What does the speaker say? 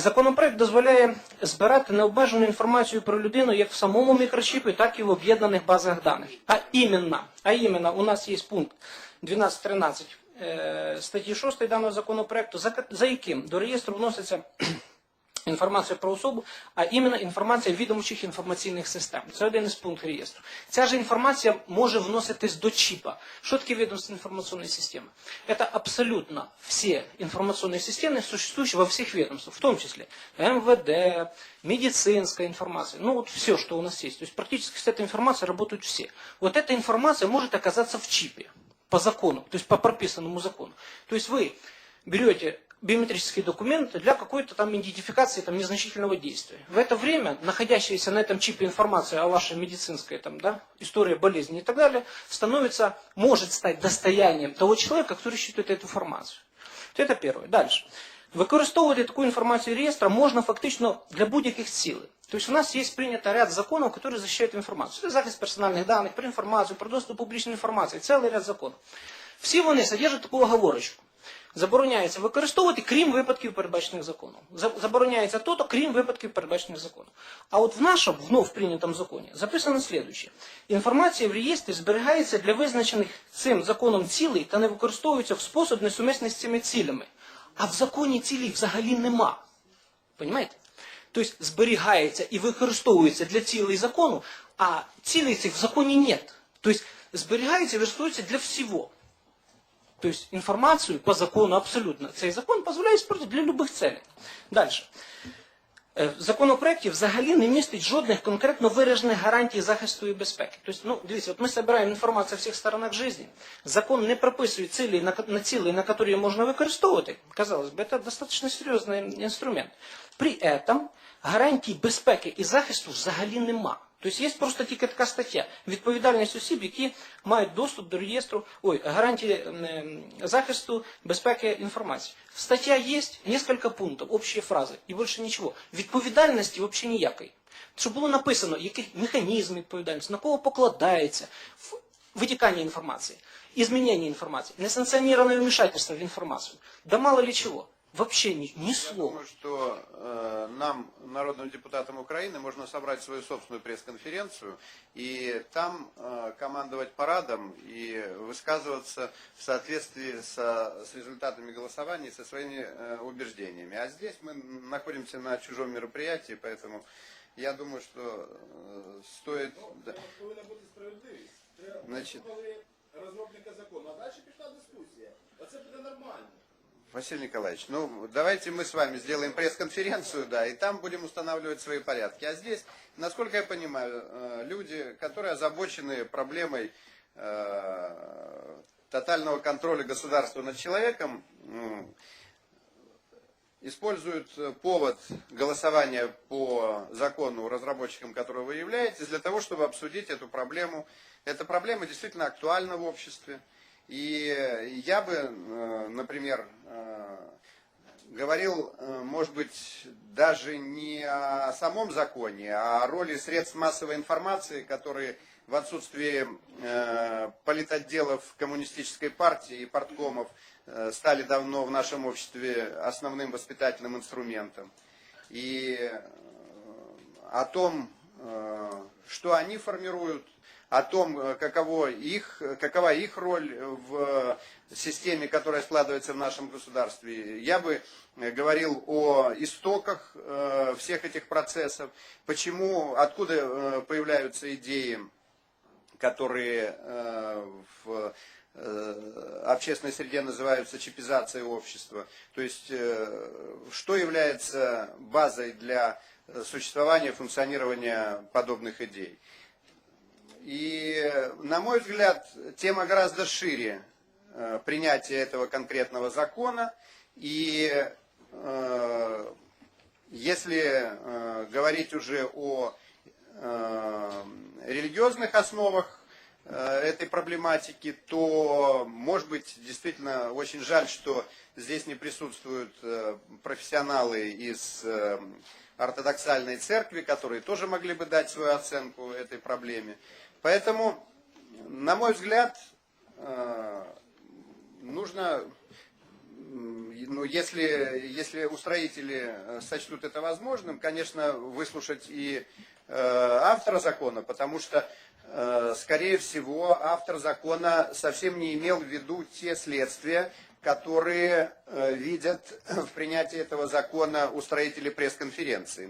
Законопроект дозволяє збирати необмежену інформацію про людину як в самому мікрочіпі, так і в об'єднаних базах даних. А іменно, а іменно у нас є пункт 12.13 е, статті 6 даного законопроекту, за яким до реєстру вноситься інформація про особу, а іменно інформація відомчих інформаційних систем. Це один із пунктів реєстру. Ця ж інформація може вноситись до чіпа. Що таке відомство інформаційної системи? Это абсолютно все информационные системы, существующие во всех ведомствах, в том числе МВД, медицинская информация, ну вот все, что у нас есть. То есть практически с этой информацией работают все. Вот эта информация может оказаться в чипе по закону, то есть по прописанному закону. То есть вы берете биометрический документ для какой-то там идентификации там, незначительного действия. В это время находящаяся на этом чипе информация о вашей медицинской там, да, истории болезни и так далее становится, может стать достоянием того человека, который считает эту информацию. Вот Это первое. Дальше. Використовувати таку інформацію реєстра можна фактично для будь-яких цілей. Тобто у нас є прийнято ряд законів, які захищають інформацію. Це захист персональних даних, про інформацію, про доступ до публічної інформації, цілий ряд законів. Всі вони содержать таку оговорочку. Забороняється використовувати, крім випадків, передбачених законом. Забороняється то-то, крім випадків, передбачених законом. А от в нашому вновь прийнятому законі записано слідуюче. Інформація в реєстрі зберігається для визначених цим законом цілей та не використовується в спосіб несумісний з цими цілями. А в законі цілей взагалі нема. Понимаете? Тобто зберігається і використовується для цілей закону, а цілей цих в законі нет. Тобто зберігається і використовується для всього. То есть информацию по закону абсолютно. Цей закон дозволяє использовать для любых целей. Е, В законопроекті взагалі не містить жодних конкретно виражених гарантій захисту і безпеки. Тобто, ну, дивіться, от ми збираємо інформацію всіх сторонах життя. Закон не прописує цілі, на, цілі, на які можна використовувати. Казалось би, це достатньо серйозний інструмент. При этом гарантій безпеки і захисту взагалі нема. Тобто є просто тільки така стаття. Відповідальність осіб, які мають доступ до реєстру, ой, гарантії ем, захисту безпеки інформації. Стаття є, кілька пунктів, общі фрази і більше нічого. Відповідальності взагалі ніякої. Щоб було написано, який механізм відповідальності, на кого покладається в- витікання інформації, изменение информации, несанкционированное вмешательство в информацию, да мало ли чего. Вообще ни, ни Я слова. думаю, что э, нам, народным депутатам Украины, можно собрать свою собственную пресс-конференцию и там э, командовать парадом и высказываться в соответствии со, с результатами голосования и со своими э, убеждениями. А здесь мы находимся на чужом мероприятии, поэтому я думаю, что э, стоит... да. повинна бути справедливість. Треба Значить. слухали розробника закону, а далі пішла дискусія. Оце буде нормально. Василий Николаевич, ну давайте мы с вами сделаем пресс-конференцию, да, и там будем устанавливать свои порядки. А здесь, насколько я понимаю, э, люди, которые озабочены проблемой э, тотального контроля государства над человеком, м, используют э, повод голосования по закону, разработчиком которого вы являетесь, для того, чтобы обсудить эту проблему. Эта проблема действительно актуальна в обществе. И я бы, э, например, э, говорил, э, может быть, даже не о самом законе, а о роли средств массовой информации, которые в отсутствии э, политотделов коммунистической партии и парткомов э, стали давно в нашем обществе основным воспитательным инструментом. И о том, что они формируют, о том, э, каково их, какова их роль в системе, которая складывается в нашем государстве. Я бы э, говорил о истоках э, всех этих процессов, почему, откуда появляются идеи, которые в общественной среде называются чипизацией общества. То есть, что является базой для существования, функционирования подобных идей. И, на мой взгляд, тема гораздо шире э, принятия этого конкретного закона. И э, если э, говорить уже о религиозных основах этой проблематики, то, может быть, действительно очень жаль, что здесь не присутствуют профессионалы из ортодоксальной церкви, которые тоже могли бы дать свою оценку этой проблеме. Поэтому, на мой взгляд, э, нужно Ну, если, если устроители э, сочтут это возможным, конечно, выслушать и э, автора закона, потому что, скорее всего, автор закона совсем не имел в виду те следствия, которые видят в принятии этого закона устроители пресс-конференции.